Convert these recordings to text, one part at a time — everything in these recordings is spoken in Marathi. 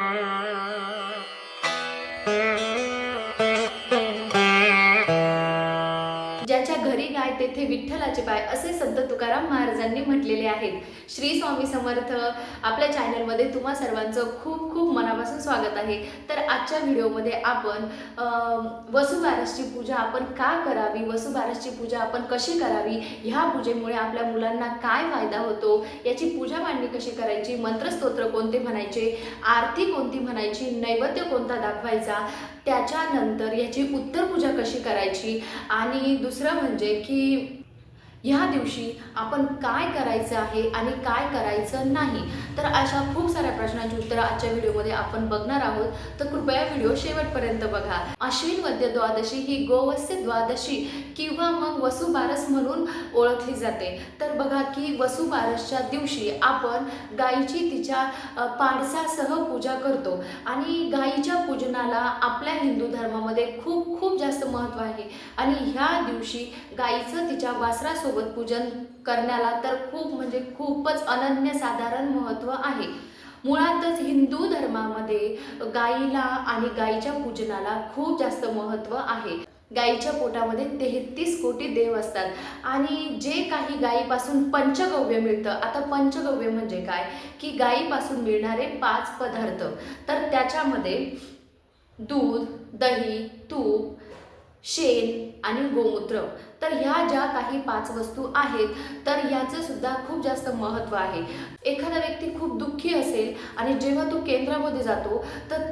are तेथे विठ्ठलाचे पाय असे संत तुकाराम महाराजांनी म्हटलेले आहेत. श्री स्वामी समर्थ आपल्या चॅनलमध्ये तुम्हा सर्वांचं खूप खूप मनापासून स्वागत आहे. तर आजच्या व्हिडिओमध्ये आपण वसुबारसची पूजा आपण का करावी? वसुबारसची पूजा आपण कशी करावी? ह्या पूजेमुळे आपल्या मुलांना काय फायदा होतो? याची पूजा मांडणी कशी करायची? मंत्रस्तोत्र कोणते म्हणायचे? आरती कोणती म्हणायची? नैवेद्य कोणता दाखवायचा? त्याच्यानंतर याची उत्तर पूजा कशी करायची? आणि दुसरं म्हणजे की ह्या दिवशी आपण काय करायचं आहे आणि काय करायचं नाही? तर अशा खूप साऱ्या प्रश्नांची उत्तरं आजच्या व्हिडिओमध्ये आपण बघणार आहोत. तर कृपया व्हिडिओ शेवटपर्यंत बघा. अश्विन वद्य द्वादशी ही गोवस्य द्वादशी किंवा मग वसुबारस म्हणून ओळखली जाते. तर बघा की वसुबारसच्या दिवशी आपण गायीची तिच्या पाडसासह पूजा करतो. आणि गायीच्या पूजनाला आपल्या हिंदू धर्मामध्ये खूप खूप जास्त महत्त्व आहे. आणि ह्या दिवशी गायीचं तिच्या वासरासोबत पूजन करण्याला तर खूप म्हणजे खूपच अनन्यसाधारण महत्त्व आहे. मुळातच हिंदू धर्मामध्ये गाईला आणि गाईच्या पूजनाला खूप जास्त महत्त्व आहे. गाईच्या पोटामध्ये तेहतीस कोटी देव असतात आणि जे काही गायीपासून पंचगव्य मिळतं आता पंचगव्य म्हणजे काय? की गायीपासून मिळणारे पाच पदार्थ. तर त्याच्यामध्ये दूध दही तूप शेण आणि गोमूत्र. तर ह्या ज्या काही पाच वस्तू आहेत तर याचं सुद्धा खूप जास्त महत्त्व आहे. एखादा व्यक्ती खूप दुःखी असेल आणि जेव्हा तो केंद्रामध्ये जातो तर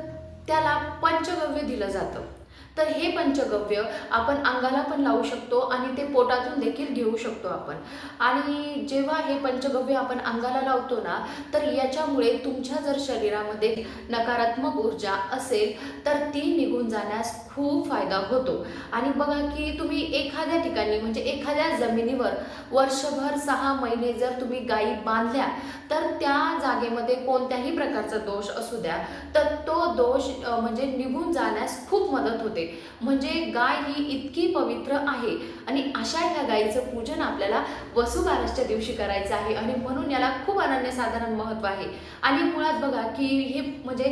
त्याला पंचगव्य दिलं जातं. तर हे पंचगव्य आपण अंगाला पण लावू शकतो आणि ते पोटातून देखील घेऊ शकतो आपण. आणि जेव्हा हे पंचगव्य आपण अंगाला लावतो ना तर याच्यामुळे तुमच्या जर शरीरामध्ये नकारात्मक ऊर्जा असेल तर ती निघून जाण्यास खूप फायदा होतो. आणि बघा की तुम्ही एखाद्या ठिकाणी म्हणजे एखाद्या जमिनीवर वर्षभर सहा महिने जर तुम्ही गायी बांधल्या तर त्या जागेमध्ये कोणत्याही प्रकारचा दोष असू द्या तर तो दोष म्हणजे निघून जाण्यास खूप मदत होते. म्हणजे गाय ही इतकी पवित्र आहे. आणि अशा ह्या गायीचं पूजन आपल्याला वसुबारसच्या दिवशी करायचं आहे. आणि म्हणून याला खूप अनन्यसाधारण महत्त्व आहे. आणि मुळात बघा की हे म्हणजे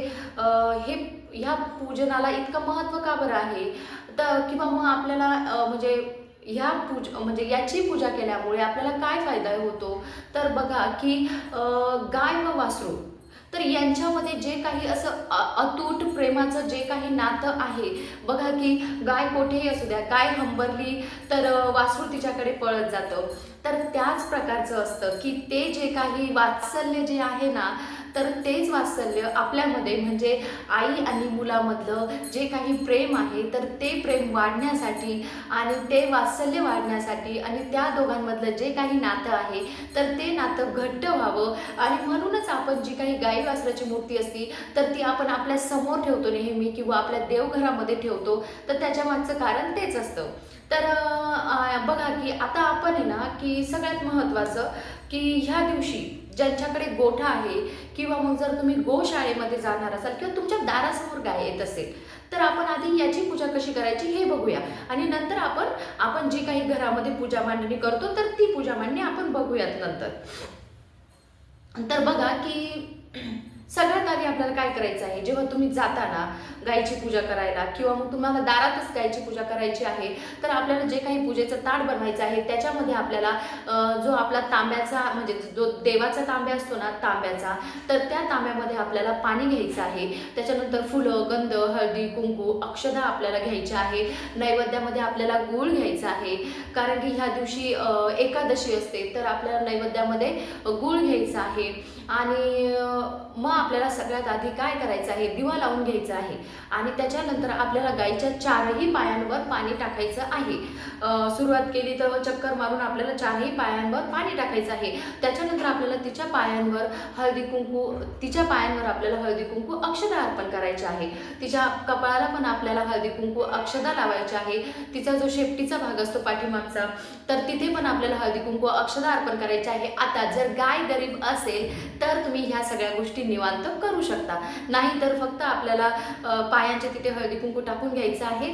हे ह्या पूजनाला इतकं महत्त्व का बरं आहे? तर किंवा मग आपल्याला म्हणजे ह्या पूज म्हणजे याची पूजा केल्यामुळे आपल्याला काय फायदा होतो? तर बघा की गाय व वासरू तर यांच्यामध्ये जे काही असं अतूट प्रेमाचं जे काही नातं आहे बघा की गाय कोठेही असू द्या गाय हंबरली तर वासरू तिच्याकडे पळत जातं. तर त्याच प्रकारचं असतं की ते जे काही वात्सल्य जे आहे ना तर तेच वात्सल्य आपल्यामध्ये म्हणजे आई आणि मुलामधलं जे काही प्रेम आहे तर ते प्रेम वाढण्यासाठी आणि ते वात्सल्य वाढण्यासाठी आणि त्या दोघांमधलं जे काही नातं आहे तर ते नातं घट्ट व्हावं. आणि म्हणूनच आपण जी काही गाई वासराची मूर्ती असती तर ती आपण आपल्यासमोर ठेवतो नेहमी किंवा आपल्या देवघरामध्ये ठेवतो तर त्याच्या मागचं कारण तेच असतं. तर बघा की आता आपण आहे ना की सगळ्यात महत्त्वाचं की ह्या दिवशी ज्यांच्याकडे गोठा आहे किंवा मग जर तुम्ही गोशाळेमध्ये जाणार असाल किंवा तुमच्या दारासमोर गाय येत असेल तर आपण आधी याची पूजा कशी करायची हे बघूया. आणि नंतर आपण आपण जी काही घरामध्ये पूजा मांडणी करतो तर ती पूजा मांडणी आपण बघूयात नंतर. तर बघा की सगळ्यात आधी आपल्याला काय करायचं आहे? जेव्हा तुम्ही जाताना गायीची पूजा करायला किंवा मग तुम्हाला दारातच गायीची पूजा करायची आहे तर आपल्याला जे काही पूजेचं ताट बनवायचं आहे त्याच्यामध्ये आपल्याला जो आपला तांब्याचा म्हणजे जो देवाचा तांब्या असतो ना तांब्याचा तर त्या तांब्यामध्ये आपल्याला पाणी घ्यायचं आहे. त्याच्यानंतर फुलं गंध हळदी कुंकू अक्षदा आपल्याला घ्यायच्या आहे. नैवेद्यामध्ये आपल्याला गूळ घ्यायचा आहे. कारण की ह्या दिवशी एकादशी असते तर आपल्याला नैवेद्यामध्ये गूळ घ्यायचा आहे. आणि मग आपल्याला सगळ्यात आधी काय करायचं आहे? दिवा लावून घ्यायचा आहे. आणि त्याच्यानंतर आपल्याला गाईच्या चारही पायांवर पाणी टाकायचं आहे. सुरुवात केली तर चक्कर मारून आपल्याला चारही पायांवर पाणी टाकायचं आहे. त्याच्यानंतर आपल्याला तिच्या पायांवर हळदी कुंकू तिच्या पायांवर आपल्याला हळदी कुंकू अक्षदा अर्पण करायचे आहे. तिच्या कपाळाला पण आपल्याला हळदी कुंकू अक्षदा लावायची आहे. तिचा जो शेपटीचा भाग असतो पाठीमागचा तर तिथे पण आपल्याला हळदी कुंकू अक्षदा अर्पण करायचे आहे. आता जर गाय गरीब असेल तर तुम्ही ह्या सगळ्या गोष्टी निवांत करू शकता. नाहीतर फक्त आपल्याला पायांच्या तिथे हळदी कुंकू टाकून घ्यायचं आहे.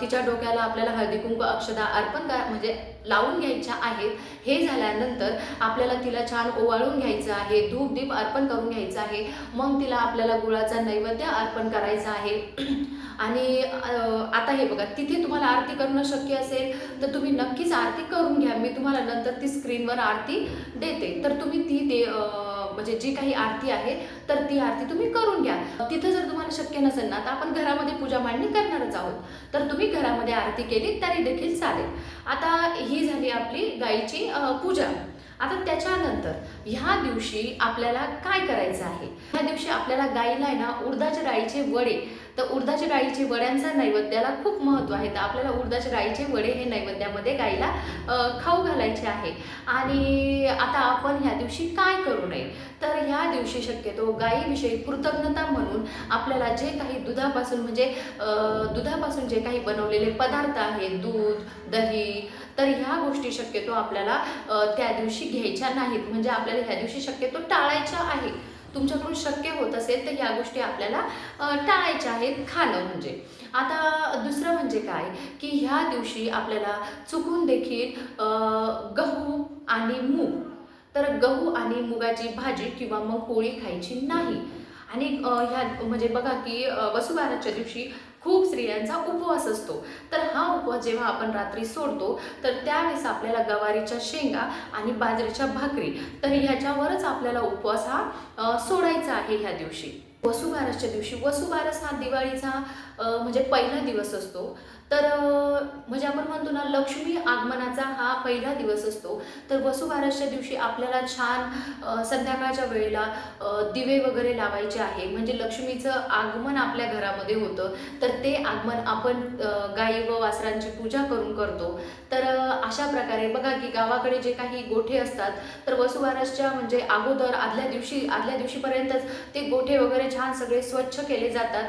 तिच्या डोक्याला आपल्याला हळदी कुंकू अक्षदा अर्पण करा म्हणजे लावून घ्यायच्या आहेत. हे झाल्यानंतर आपल्याला तिला छान ओवाळून घ्यायचं आहे धूप दीप अर्पण करून घ्यायचं आहे. मग तिला आपल्याला गुळाचा नैवेद्य अर्पण करायचा आहे. आणि आता हे बघा तिथे तुम्हाला आरती करणं शक्य असेल तर तुम्ही नक्कीच आरती करून घ्या. मी तुम्हाला नंतर ती स्क्रीनवर आरती देते. तर तुम्ही ती दे म्हणजे जी काही आरती आहे तर ती आरती तुम्ही करून घ्या. तिथं जर तुम्हाला शक्य नसेल ना तर आपण घरामध्ये पूजा मांडणी करणारच आहोत. तर तुम्ही घरामध्ये आरती केली तरी देखील चालेल. आता ही झाली आपली गाईची पूजा. आता त्याच्यानंतर ह्या दिवशी आपल्याला काय करायचं आहे? ह्या दिवशी आपल्याला गाईला आहे ना उडदाच्या डाळीचे वडे तर उडदाच्या डाळीचे वड्यांचा नैवेद्याला खूप महत्त्व आहे तर आपल्याला उडदाच्या डाळीचे वडे हे नैवेद्यामध्ये गाईला खाऊ घालायचे आहे. आणि आता आपण ह्या दिवशी काय करू नये? तर ह्या दिवशी शक्यतो गायीविषयी कृतज्ञता म्हणून आपल्याला जे काही दुधापासून म्हणजे दुधापासून जे काही बनवलेले पदार्थ आहेत दूध दही तर ह्या गोष्टी शक्यतो आपल्याला त्या दिवशी घ्यायच्या नाहीत. म्हणजे आपल्याला ह्या दिवशी शक्यतो टाळायच्या आहे तुमच्याकडून शक्य होत असेल तर या गोष्टी आपल्याला टाळायच्या आहेत खाणं म्हणजे. आता दुसरं म्हणजे काय? की ह्या दिवशी आपल्याला चुकून देखील गहू आणि मूग. तर गहू आणि मुगाची भाजी किंवा मग पोळी खायची नाही. आणि ह्या म्हणजे बघा की वसुबाराच्या दिवशी खूप स्त्रियांचा उपवास असतो. तर हा उपवास जेव्हा आपण रात्री सोडतो तर त्यावेळेस आपल्याला गवारीच्या शेंगा आणि बाजरीच्या भाकरी तर ह्याच्यावरच आपल्याला उपवास हा सोडायचा आहे ह्या दिवशी. वसुबारसच्या दिवशी वसुबारस हा दिवाळीचा म्हणजे पहिला दिवस असतो. तर म्हणजे आपण म्हणतो ना लक्ष्मी आगमनाचा हा पहिला दिवस असतो. तर वसुबारसच्या दिवशी आपल्याला छान संध्याकाळच्या वेळेला दिवे वगैरे लावायचे आहे. म्हणजे लक्ष्मीचं आगमन आपल्या घरामध्ये होतं. तर ते आगमन आपण गाई व वासरांची पूजा करून करतो. तर अशा प्रकारे बघा की गावाकडे जे काही गोठे असतात तर वसुबारसच्या म्हणजे अगोदर आदल्या दिवशी आदल्या दिवशीपर्यंतच ते गोठे वगैरे छान सगळे स्वच्छ केले जातात.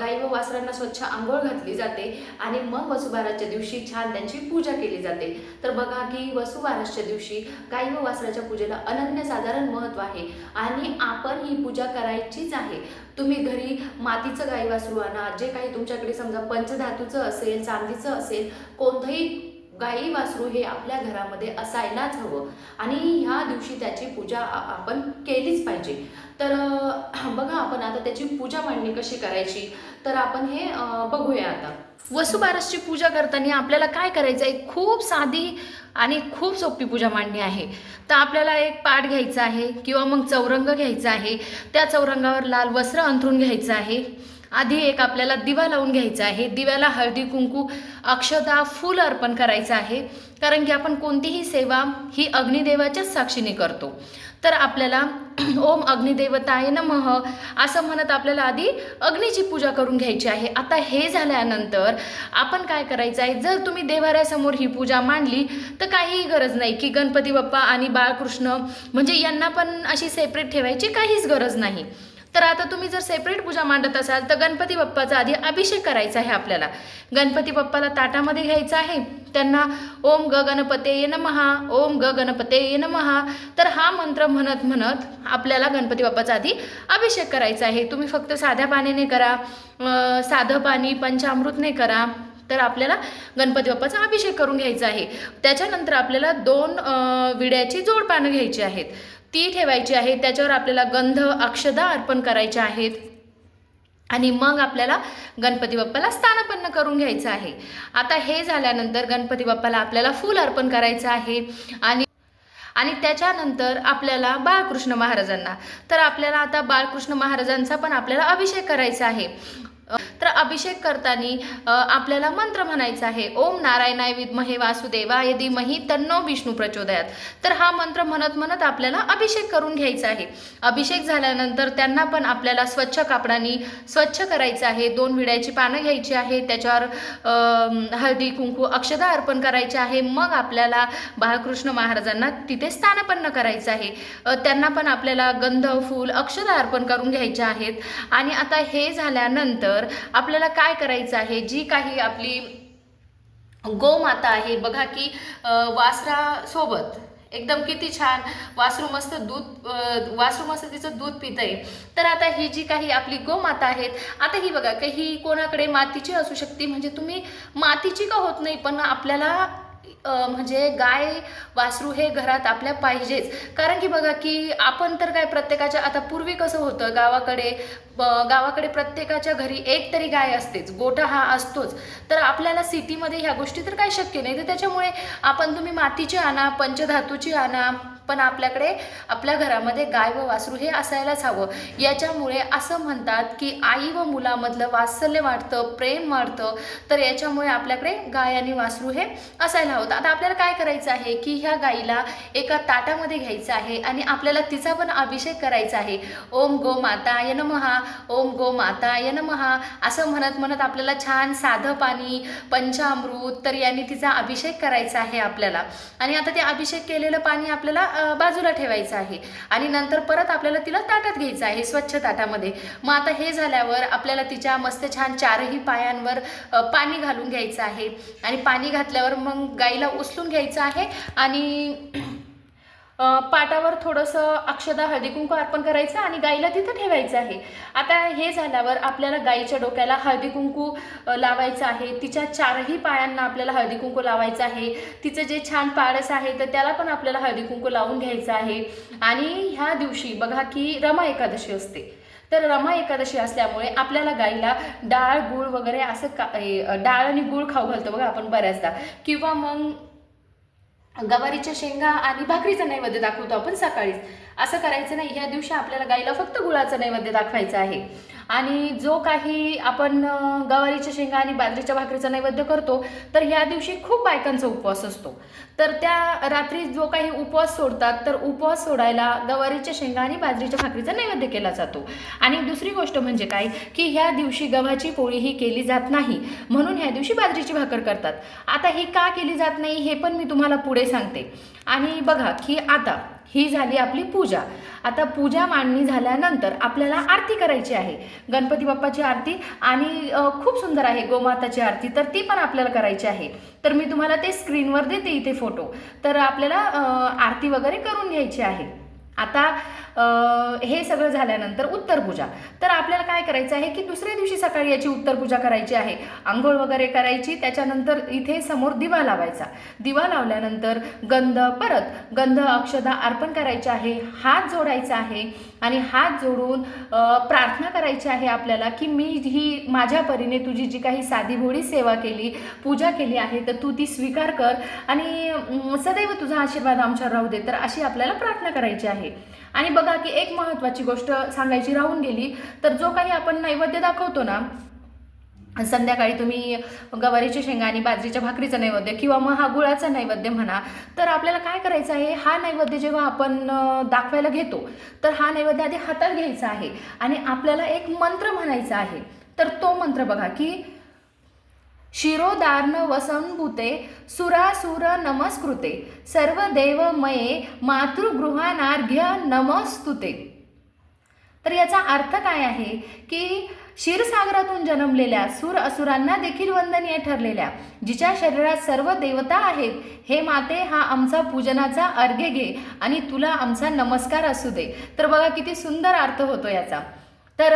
गाई व वासरांना स्वच्छ आंघोळ घातली जाते. आणि आणि मग वसुबाराच्या दिवशी छान त्यांची पूजा केली जाते. तर बघा की वसुबाराच्या दिवशी गाई व वासराच्या पूजेला अनन्यसाधारण महत्त्व आहे. आणि आपण ही पूजा करायचीच आहे. तुम्ही घरी मातीचं गाई वासरू आणा जे काही तुमच्याकडे समजा पंचधातूचं असेल चांदीचं असेल कोणतंही गाई वासरू हे आपल्या घरामध्ये असायलाच हवं. आणि ह्या दिवशी त्याची पूजा आपण केलीच पाहिजे. तर बघा आपण आता त्याची पूजा मांडणी कशी करायची? तर आपण हे बघूया आता. वसुबारसची पूजा करताना आपल्याला काय करायचं आहे? खूप साधी आणि खूप सोपी पूजा मांडणी आहे. तर आपल्याला एक पाठ घ्यायचा आहे किंवा मग चौरंग घ्यायचा आहे. त्या चौरंगावर लाल वस्त्र अंथरून घ्यायचं आहे. आधी एक आपल्याला दिवा लावून घ्यायचा आहे. दिव्याला हळदी कुंकू अक्षता फूल अर्पण करायचं आहे. कारण की आपण कोणतीही सेवा ही अग्निदेवाच्याच साक्षीने करतो. तर आपल्याला ओम अग्निदेवताय नमः असं म्हणत आपल्याला आधी अग्नीची पूजा करून घ्यायची आहे. आता हे झाल्यानंतर आपण काय करायचं आहे? जर तुम्ही देवाऱ्यासमोर ही पूजा मांडली तर काहीही गरज नाही. की गणपती बाप्पा आणि बाळकृष्ण म्हणजे यांना पण अशी सेपरेट ठेवायची काहीच गरज नाही. तर आता तुम्ही जर सेपरेट पूजा मांडत असाल तर गणपती बाप्पाचा आधी अभिषेक करायचा आहे आपल्याला. गणपती बाप्पाला ताटामध्ये घ्यायचं आहे. त्यांना ओम ग गणपते ये महा ओम ग गणपते ये महा तर हा मंत्र म्हणत म्हणत आपल्याला गणपती बाप्पाचा आधी अभिषेक करायचा आहे. तुम्ही फक्त साध्या पाण्याने करा साधं पाणी पंचामृतने करा. तर आपल्याला गणपती बाप्पाचा अभिषेक करून घ्यायचा आहे. त्याच्यानंतर आपल्याला दोन विड्याची जोडपानं घ्यायची आहेत. ती ठेवायची आहे. त्याच्यावर आपल्याला गंध अक्षदा अर्पण करायच्या आहेत. आणि मग आपल्याला गणपती बाप्पाला स्थानपन्न करून घ्यायचं आहे. आता हे झाल्यानंतर गणपती बाप्पाला आपल्याला फूल अर्पण करायचं आहे. आणि आणि त्याच्यानंतर आपल्याला बाळकृष्ण महाराजांना. तर आपल्याला आता बाळकृष्ण महाराजांचा पण आपल्याला अभिषेक करायचा आहे. तर अभिषेक करताना आपल्याला मंत्र म्हणायचा आहे ओम नारायणाय विद्महे वासुदेवाय धीमहि तन्नो विष्णू प्रचोदयात. तर हा मंत्र म्हणत म्हणत आपल्याला अभिषेक करून घ्यायचा आहे. अभिषेक झाल्यानंतर त्यांना पण आपल्याला स्वच्छ कापडाने स्वच्छ करायचं आहे दोन विड्याची पानं घ्यायची आहे त्याच्यावर हळदी कुंकू अक्षदा अर्पण करायचे आहे मग आपल्याला बाळकृष्ण महाराजांना तिथे स्थानपन्न करायचं आहे. त्यांना पण आपल्याला गंध फूल अक्षदा अर्पण करून घ्यायचे आहेत. आणि आता हे झाल्यानंतर आपल्याला काय करायचं आहे? जी काही आपली गोमाता आहे बघा की वासरासोबत. एकदम किती छान. वासरू मस्त दूध वासरू मस्त तिचं दूध पित आहे तर आता ही जी काही आपली गोमाता आहेत आता ही बघा काही ही कोणाकडे मातीची असू शकते. म्हणजे तुम्ही मातीची का होत नाही पण आपल्याला म्हणजे गाय वासरू हे घरात आपल्या पाहिजेच. कारण की बघा की आपण तर काय प्रत्येकाच्या आता पूर्वी कसं होतं गावाकडे गावाकडे प्रत्येकाच्या घरी एक तरी गाय असतेच गोठा हा असतोच. तर आपल्याला सिटीमध्ये ह्या गोष्टी तर काय शक्य नाही. तर त्याच्यामुळे आपण तुम्ही मातीची आणा पंचधातूची आणा पण आपल्याकडे आपल्या घरामध्ये गाय व वासरू हे असायलाच हवं. याच्यामुळे असं म्हणतात की आई व मुलामधलं वात्सल्य वाढतं प्रेम वाढतं तर याच्यामुळे आपल्याकडे गाय आणि वासरू हे असायला हवं. आता आपल्याला काय करायचं आहे की ह्या गाईला एका ताटामध्ये घ्यायचं आहे आणि आपल्याला तिचा पण अभिषेक करायचा आहे. ओम गो माता य नमहा ओम गो माता य नमहा असं म्हणत म्हणत आपल्याला छान साधं पाणी पंचामृत तर यांनी तिचा अभिषेक करायचा आहे आपल्याला. आणि आता ते अभिषेक केलेलं पाणी आपल्याला बाजूला ठेवायचं आहे. आणि नंतर परत आपल्याला तिला ताटात घ्यायचं आहे स्वच्छ ताटामध्ये. मग आता हे झाल्यावर आपल्याला तिच्या मस्त छान चारही पायांवर पाणी घालून घ्यायचं आहे. आणि पाणी घातल्यावर मग गाईला उचलून घ्यायचं आहे. आणि पाटावर थोडंसं अक्षदा हळदी कुंकू अर्पण करायचं आणि गाईला तिथं ठेवायचं आहे. आता हे झाल्यावर आपल्याला गाईच्या डोक्याला हळदी कुंकू लावायचं आहे. तिच्या चारही पायांना आपल्याला हळदी कुंकू लावायचं आहे. तिचं जे छान पाळस आहे तर त्याला पण आपल्याला हळदी कुंकू लावून घ्यायचं आहे. आणि ह्या दिवशी बघा की रमा एकादशी असते. तर रमा एकादशी असल्यामुळे आपल्याला गाईला डाळ गुळ वगैरे असं का डाळ आणि गुळ खाऊ घालतो बघा आपण बऱ्याचदा. किंवा मग गवारीच्या शेंगा आणि भाकरीचा नैवेद्य दाखवतो आपण सकाळीच. असं करायचं नाही. ह्या दिवशी आपल्याला गाईला फक्त गुळाचं नैवेद्य दाखवायचं आहे. आणि जो काही आपण गवारीच्या शेंगा आणि बाजरीच्या भाकरीचा नैवेद्य करतो तर ह्या दिवशी खूप बायकांचा उपवास असतो. तर त्या रात्री जो काही उपवास सोडतात तर उपवास सोडायला गवारीच्या शेंगा आणि बाजरीच्या भाकरीचा नैवेद्य केला जातो. आणि दुसरी गोष्ट म्हणजे काय? की ह्या दिवशी गव्हाची पोळी ही केली जात नाही. म्हणून ह्या दिवशी बाजरीची भाकर करतात. आता ही का केली जात नाही हे पण मी तुम्हाला पुढे सांगते. आणि बघा की आता ही झाली आपली पूजा. आता पूजा मांडणी झाल्यानंतर आपल्याला आरती करायची आहे. गणपती बाप्पाची आरती आणि खूप सुंदर आहे गोमाताची आरती तर ती पण आपल्याला करायची आहे. तर मी तुम्हाला ते स्क्रीनवर देते इथे फोटो. तर आपल्याला आरती वगैरे करून घ्यायची आहे. आता हे सगळं झाल्यानंतर उत्तर पूजा तर आपल्याला काय करायचं आहे की दुसऱ्या दिवशी सकाळी याची उत्तर पूजा करायची आहे. आंघोळ वगैरे करायची त्याच्यानंतर इथे समोर दिवा लावायचा. दिवा लावल्यानंतर गंध परत गंध अक्षदा अर्पण करायचे आहे. हात जोडायचा आहे. आणि हात जोडून प्रार्थना करायची आहे आपल्याला की मी ही माझ्या परीने तुझी जी काही साधी भोळी सेवा केली पूजा केली आहे तर तू ती स्वीकार कर आणि सदैव तुझा आशीर्वाद आमच्यावर राहू दे. तर अशी आपल्याला प्रार्थना करायची आहे. आणि बघा की एक महत्त्वाची गोष्ट सांगायची राहून गेली तर जो काही आपण नैवेद्य दाखवतो ना संध्याकाळी तुम्ही गवारीच्या शेंगा आणि बाजरीच्या भाकरीचा नैवेद्य किंवा मग हा गुळाचा नैवेद्य म्हणा तर आपल्याला काय करायचं आहे? हा नैवेद्य जेव्हा आपण दाखवायला घेतो तर हा नैवेद्य आधी हातात घ्यायचा आहे आणि आपल्याला एक मंत्र म्हणायचा आहे. तर तो मंत्र बघा की शिरोदार्न वसंभूते सुरासुर नमस्कृते सर्व देवमये मातृगृहानार्घ्य नमस्तुते. तर याचा अर्थ काय आहे की क्षीरसागरातून जन्मलेल्या सूर असुरांना देखील वंदनीय ठरलेल्या जिच्या शरीरात सर्व देवता आहेत हे माते हा आमचा पूजनाचा अर्घ्य घे आणि तुला आमचा नमस्कार असू दे. तर बघा किती सुंदर अर्थ होतो याचा. तर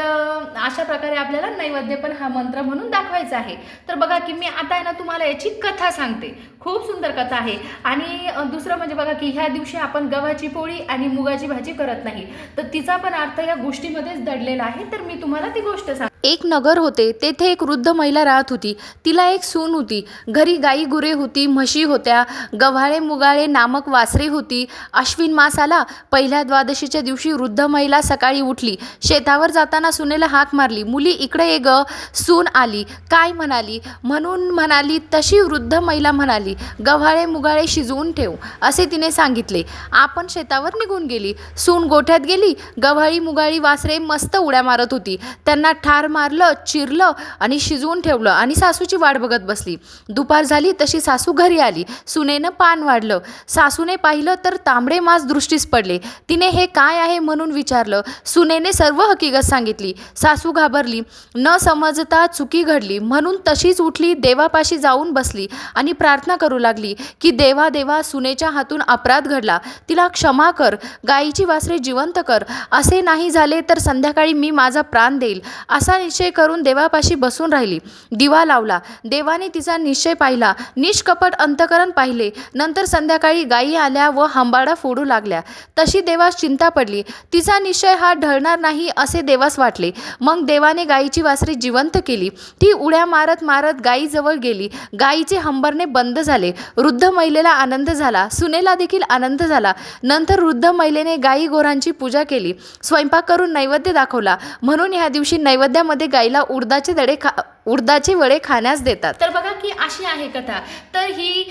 अशा प्रकारे आपल्याला नैवेद्य पण हा मंत्र म्हणून दाखवायचा आहे. तर बघा की मी आता आहे ना तुम्हाला याची कथा सांगते. खूप सुंदर कथा आहे. आणि दुसरं म्हणजे बघा की ह्या दिवशी आपण गव्हाची पोळी आणि मुगाची भाजी करत नाही. तर तिचा पण अर्थ या गोष्टीमध्येच दडलेला आहे. तर मी तुम्हाला ती गोष्ट सांग एक नगर होते तेथे एक वृद्ध महिला राहत होती. तिला एक सून होती. घरी गाई गुरे होती म्हशी होत्या गव्हाळे मुगाळे नामक वासरे होती. अश्विन मास आला. पहिल्या द्वादशीच्या दिवशी वृद्ध महिला सकाळी उठली. शेतावर जाताना सुनेला हाक मारली. मुली इकडे ये ग. सून आली. काय म्हणाली? म्हणून म्हणाली तशी वृद्ध महिला म्हणाली गव्हाळे मुगाळे शिजवून ठेव असे तिने सांगितले. आपण शेतावर निघून गेली. सून गोठ्यात गेली. गव्हाळी मुगाळी वासरे मस्त उड्या मारत होती. त्यांना ठार मारलं चिरलं आणि शिजवून ठेवलं आणि सासूची वाट बघत बसली. दुपार झाली तशी सासू घरी आली. सुनेनं पान वाढलं. सासूने पाहिलं तर तांबडे मास दृष्टीस पडले. तिने हे काय आहे म्हणून विचारलं. सुनेने सर्व हकीकत सांगितली. सांगितली सासू घाबरली. न समजता चुकी घडली. म्हणून तशीच उठली देवापाशी जाऊन बसली आणि प्रार्थना करू लागली की देवा देवा सुनेच्या हातून अपराध घडला. तिला क्षमा कर. गायीची वासरे जिवंत कर. असे नाही झाले तर संध्याकाळी मी माझा प्राण देईल. असा निश्चय करून देवापाशी बसून राहिली. दिवा लावला. देवाने तिचा निश्चय पाहिला. निष्कपट अंतकरण पाहिले. नंतर संध्याकाळी गायी आल्या व हंबाडा फोडू लागल्या. तशी देवास चिंता पडली. तिचा निश्चय हा ढळणार नाही असे देवास वाटले. मग देवाने गायीची वासरी जिवंत केली. ती उड्या मारत मारत गायीजवळ गेली. गायीचे हंबरणे बंद झाले. वृद्ध महिलेला आनंद झाला. सुनेला देखील आनंद झाला. नंतर वृद्ध महिलेने गायी गोरांची पूजा केली. स्वयंपाक करून नैवेद्य दाखवला. म्हणून ह्या दिवशी नैवेद्यामध्ये गायीला उडदाचे दडे खा उडदाचे वडे खाण्यास देतात. तर बघा की अशी आहे कथा. तर ही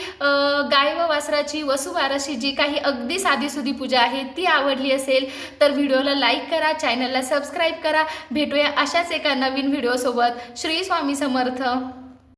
गाय व वासराची वसुबारशी जी काही अगदी साधीसुधी पूजा आहे ती आवडली असेल तर व्हिडिओला लाईक करा चॅनलला सबस्क्राईब करा. भेटूया अशाच एका नवीन व्हिडिओसोबत. श्री स्वामी समर्थ.